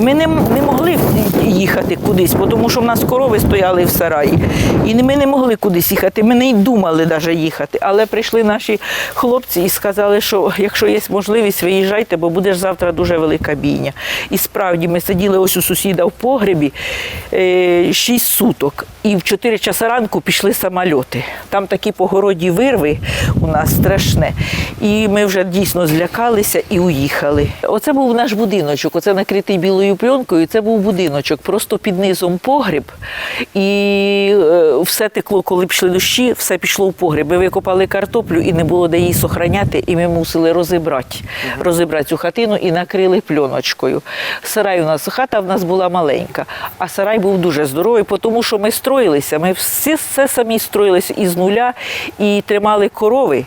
ми не, не могли їхати кудись, тому що в нас корови стояли в сараї. І ми не могли кудись їхати. Ми не й думали навіть їхати. Але прийшли наші хлопці і сказали, що якщо є можливість, виїжджайте, бо буде завтра дуже велика бійня. І справді ми сиділи ось у сусіда в погребі шість 6 суток. І в 4 часа ранку пішли самольоти. Там такі погороді вирви у нас страшне. І ми вже дійсно злякалися і уїхали. Оце був наш будиночок, оце накритий білою пленкою. Це був будиночок, просто під низом погріб. І е, все текло, коли пішли дощі, все пішло в погріб. Ми викопали картоплю і не було де її сохраняти, і ми мусили розібрати, розібрати цю хатину і накрили пленочкою. Сарай у нас, хата в нас була маленька, а сарай був дуже здоровий, тому що ми строїлися. Ми всі все самі строїлися із нуля і тримали корови.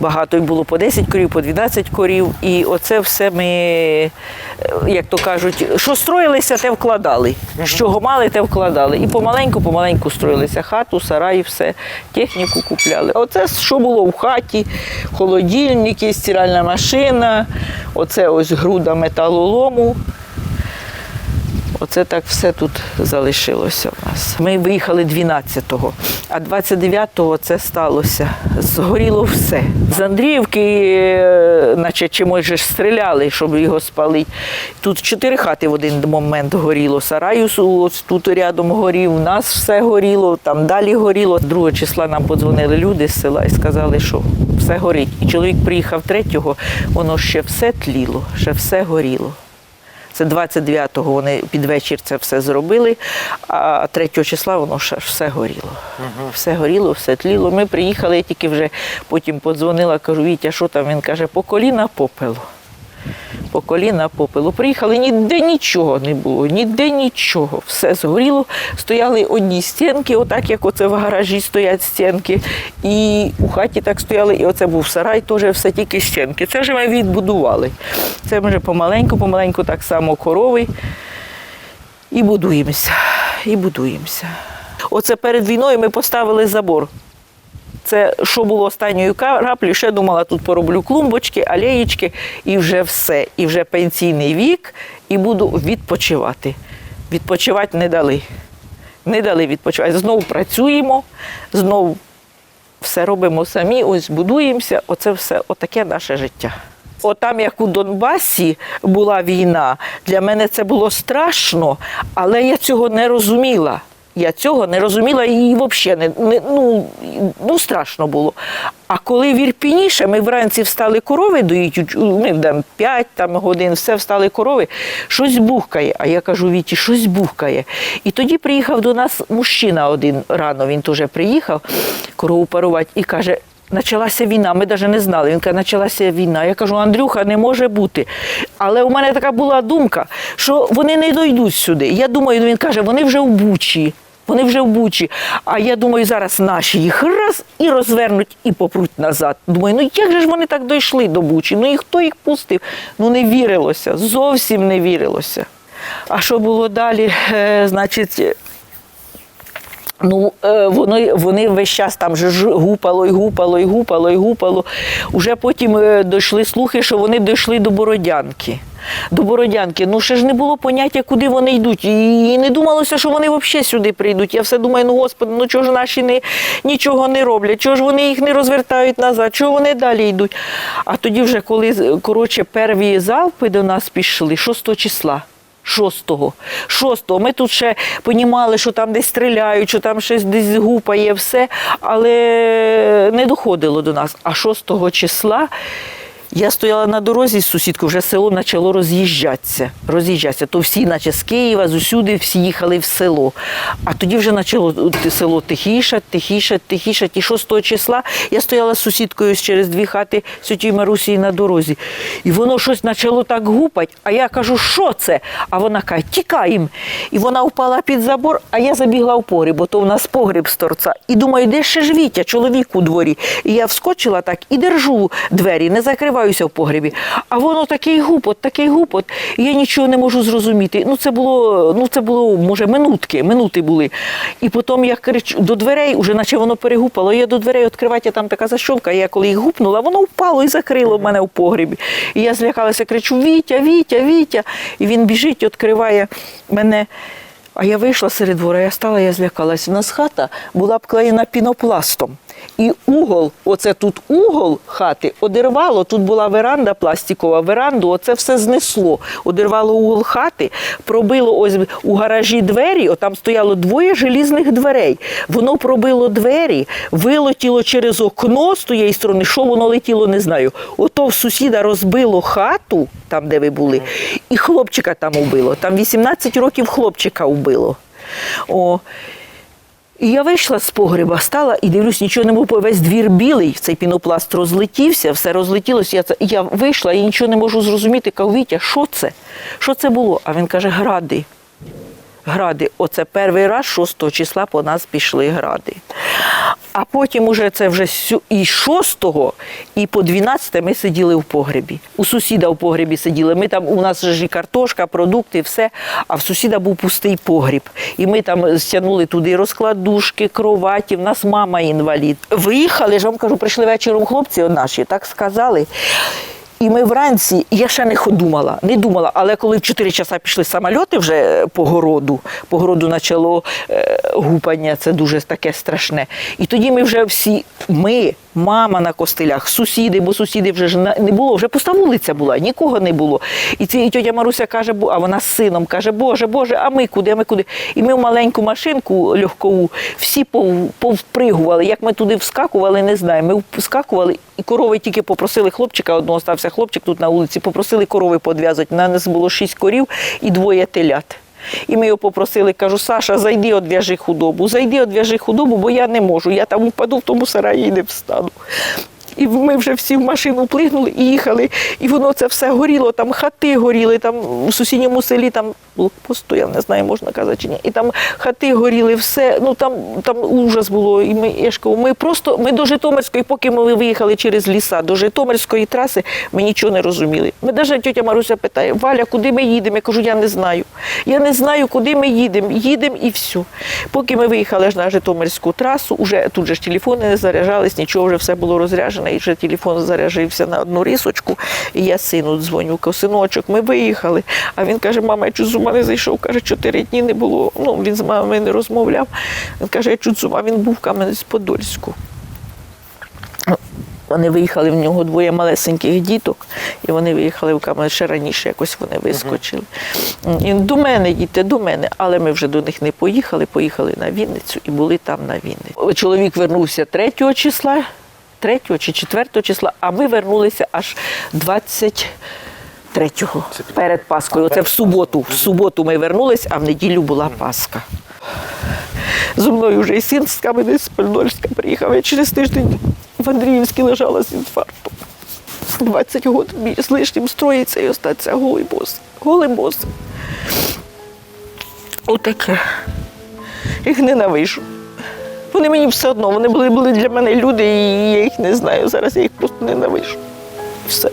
Багато було по 10 корів, по 12 корів. І оце все ми, е, як то кажуть, що строїлися, те вкладали. Що мали, те вкладали. І помаленьку, помаленьку строїлися. Хату, сарай, все, техніку купляли. Оце що було в хаті, холодильники, стиральна машина, оце ось груда металолому. Оце так все тут залишилося в нас. Ми виїхали 12-го, а 29-го це сталося. Згоріло все. З Андріївки, е, наче чимось же стріляли, щоб його спалити. Тут чотири хати в один момент горіло. Сараю тут рядом горів, у нас все горіло, там далі горіло. 2 числа нам подзвонили люди з села і сказали, що все горить. І чоловік приїхав 3-го, воно ще все тліло, ще все горіло. Це 29-го вони під вечір це все зробили, а 3 числа воно ще все горіло. Все горіло, все тліло. Ми приїхали, я тільки вже потім подзвонила, кажу, Вітя, що там? Він каже, по коліна попелу. По коліна попелу. Приїхали, ніде нічого не було, ніде нічого. Все згоріло. Стояли одні стінки, отак як оце в гаражі стоять стінки. І у хаті так стояли, і оце був сарай, теж все тільки стінки. Це вже ми відбудували. Це ми вже помаленьку, помаленьку так само корови. І будуємося. І будуємося. Оце перед війною ми поставили забор. Це що було останньою краплею, ще думала, тут пороблю клумбочки, алеєчки і вже все. І вже пенсійний вік, і буду відпочивати. Відпочивати не дали. Не дали відпочивати. Знову працюємо, знову все робимо самі, ось будуємося. Оце все, отаке наше життя. Отам, як у Донбасі була війна, для мене це було страшно, але я цього не розуміла. Я цього не розуміла і взагалі не, не ну, ну страшно було. А коли в Ірпіні ще ми вранці встали корови доїть, ми вдам 5 там, годин, все встали корови, щось бухкає. А я кажу, Віті, щось бухкає. І тоді приїхав до нас мужчина один рано, він теж приїхав корову парувати і каже, Почалася війна, ми навіть не знали. Він каже, почалася війна. Я кажу, Андрюха, не може бути. Але у мене така була думка, що вони не дійдуть сюди. Я думаю, він каже, вони вже в Бучі. Вони вже в Бучі. А я думаю, зараз наші їх раз і розвернуть, і попруть назад. Думаю, ну як же ж вони так дійшли до Бучі? Ну і хто їх пустив? Ну не вірилося, зовсім не вірилося. А що було далі? Е, значить, Ну, е, вони, вони весь час там же гупало і гупало, і гупало, і гупало. Уже потім е, дійшли слухи, що вони дійшли до Бородянки. До Бородянки. Ну, ще ж не було поняття, куди вони йдуть. І, не думалося, що вони взагалі сюди прийдуть. Я все думаю, ну господи, ну чого ж наші не, нічого не роблять, чого ж вони їх не розвертають назад, чого вони далі йдуть. А тоді вже, коли коротше, перві залпи до нас пішли, 6 числа. Шостого. Шостого. Ми тут ще понімали, що там десь стріляють, що там щось десь гупає, все, але не доходило до нас. А шостого числа я стояла на дорозі з сусідкою, вже село почало роз'їжджатися. роз'їжджатися. То всі, наче з Києва, з усюди, всі їхали в село. А тоді вже почало село тихіше, тихіше, тихіше. І 6 числа я стояла з сусідкою через дві хати Святій Марусі на дорозі. І воно щось почало так гупати. А я кажу, що це? А вона каже, тікаємо. І вона впала під забор, а я забігла в погріб, бо то в нас погріб з торця. І думаю, де ще ж Вітя, чоловік у дворі. І я вскочила так і держу двері, не закриваю. Закриваюся в погребі, а воно такий гупот, такий гупот, і я нічого не можу зрозуміти. Ну це було, ну це було, може, минутки, минути були. І потім я кричу до дверей, уже наче воно перегупало. Я до дверей відкривати, там така защолка, я коли їх гупнула, воно впало і закрило мене в погребі. І я злякалася, кричу: Вітя, Вітя, Вітя. І він біжить, відкриває мене. А я вийшла серед двора, я стала, я злякалась. У нас хата була обклеєна пінопластом. І угол, оце тут угол хати, одервало, тут була веранда пластикова, веранду, оце все знесло. Одервало угол хати, пробило ось у гаражі двері, отам стояло двоє желізних дверей. Воно пробило двері, вилетіло через окно з тієї сторони. Що воно летіло, не знаю. Ото в сусіда розбило хату, там, де ви були, і хлопчика там убило. Там 18 років хлопчика убило. О. І я вийшла з погреба, стала і дивлюсь, нічого не було. Весь двір білий, цей пінопласт розлетівся, все розлетілося. Я, я вийшла і нічого не можу зрозуміти. Кажу, Вітя, що це? Що це було? А він каже, гради. Гради. Оце перший раз 6 числа по нас пішли гради. А потім уже це вже і 6 і по 12 ми сиділи в погребі. У сусіда в погребі сиділи. Ми там, у нас ж і картошка, продукти, все. А в сусіда був пустий погріб. І ми там стягнули туди розкладушки, кроваті. В нас мама інвалід. Виїхали, ж вам кажу, прийшли вечором хлопці наші, так сказали. І ми вранці, я ще не ходумала. не думала, але коли в 4 часа пішли самольоти вже по городу, по городу почало е, гупання, це дуже таке страшне. І тоді ми вже всі, ми, мама на костилях, сусіди, бо сусіди вже ж не було, вже пуста вулиця була, нікого не було. І ці і тьотя Маруся каже, а вона з сином каже, Боже, Боже, а ми куди, а ми куди? І ми в маленьку машинку легкову всі пов- повпригували. Як ми туди вскакували, не знаю. Ми вскакували, і корови тільки попросили хлопчика, одного стався хлопчик тут на вулиці, попросили корови подв'язати. На нас було шість корів і двоє телят. І ми його попросили, кажу, Саша, зайди, одв'яжи худобу, зайди, одв'яжи худобу, бо я не можу. Я там впаду в тому сараї і не встану. І ми вже всі в машину плигнули і їхали, і воно це все горіло, там хати горіли, там в сусідньому селі там блокпост стояв, не знаю, можна казати чи ні. І там хати горіли, все, ну там, там ужас було. І ми, я ж ми просто, ми до Житомирської, поки ми виїхали через ліса, до Житомирської траси, ми нічого не розуміли. Ми навіть тетя Маруся питає, Валя, куди ми їдемо? Я кажу, я не знаю. Я не знаю, куди ми їдемо. Їдемо і все. Поки ми виїхали ж на Житомирську трасу, уже тут же ж телефони не заряджались, нічого вже все було розряджено, і вже телефон заряджився на одну рисочку. І я сину дзвоню, синочок, ми виїхали. А він каже, мама, я чуть з ума не зайшов. Каже, чотири дні не було. Ну, він з мамою не розмовляв. Він каже, я чуть з він був в Кам'янець-Подольську. Вони виїхали в нього двоє малесеньких діток, і вони виїхали в Кам'янець ще раніше, якось вони вискочили. І до мене, діти, до мене, але ми вже до них не поїхали, поїхали на Вінницю і були там на Вінниці. Чоловік вернувся 3 числа, 3 чи 4 числа, а ми вернулися аж 23-го, перед Паскою. Це в суботу. В суботу ми вернулись, а в неділю була Пасха. Зо мною вже і син з Кам'янець-Подольська приїхав. Я через тиждень в Андріївській лежала з інфарктом. 20 років з лишнім строїться і остаться голий бос. Голий бос. Отаке. Їх ненавижу. Вони мені все одно, вони були, були для мене люди, і я їх не знаю. Зараз я їх просто ненавижу. Все.